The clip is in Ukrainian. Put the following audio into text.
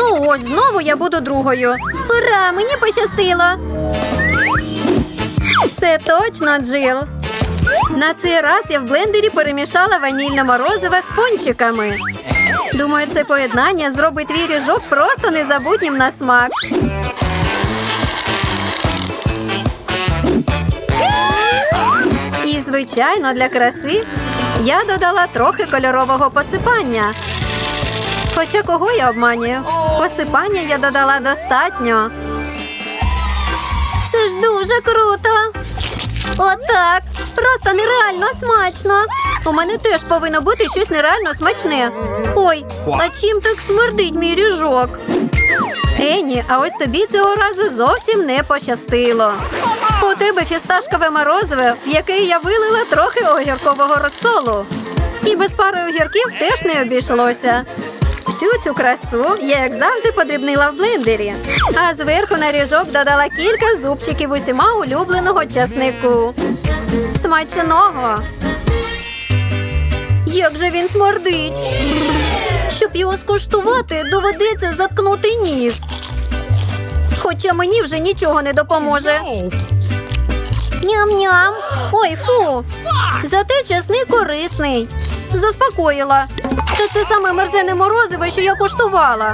Ну ось знову я буду другою. Ура, мені пощастило. Це точно Джил. На цей раз я в блендері перемішала ванільне морозиво з пончиками. Думаю, це поєднання зробить твій ріжок просто незабутнім на смак. І, звичайно, для краси я додала трохи кольорового посипання. Хоча кого я обманюю? Посипання я додала достатньо. Це ж дуже круто. Отак. Просто нереально смачно. У мене теж повинно бути щось нереально смачне. Ой, а чим так смердить мій ріжок? Ені, а ось тобі цього разу зовсім не пощастило. У тебе фісташкове морозиво, в яке я вилила трохи огіркового розсолу. І без пари огірків теж не обійшлося. Всю цю красу я, як завжди, подрібнила в блендері. А зверху на ріжок додала кілька зубчиків усіма улюбленого часнику. Смачного! Як же він смердить! Щоб його скуштувати, доведеться заткнути ніс. Хоча мені вже нічого не допоможе. Ням-ням. Ой, фу. Зате чесник корисний. Заспокоїла. Та це саме мерзене морозиве, що я куштувала.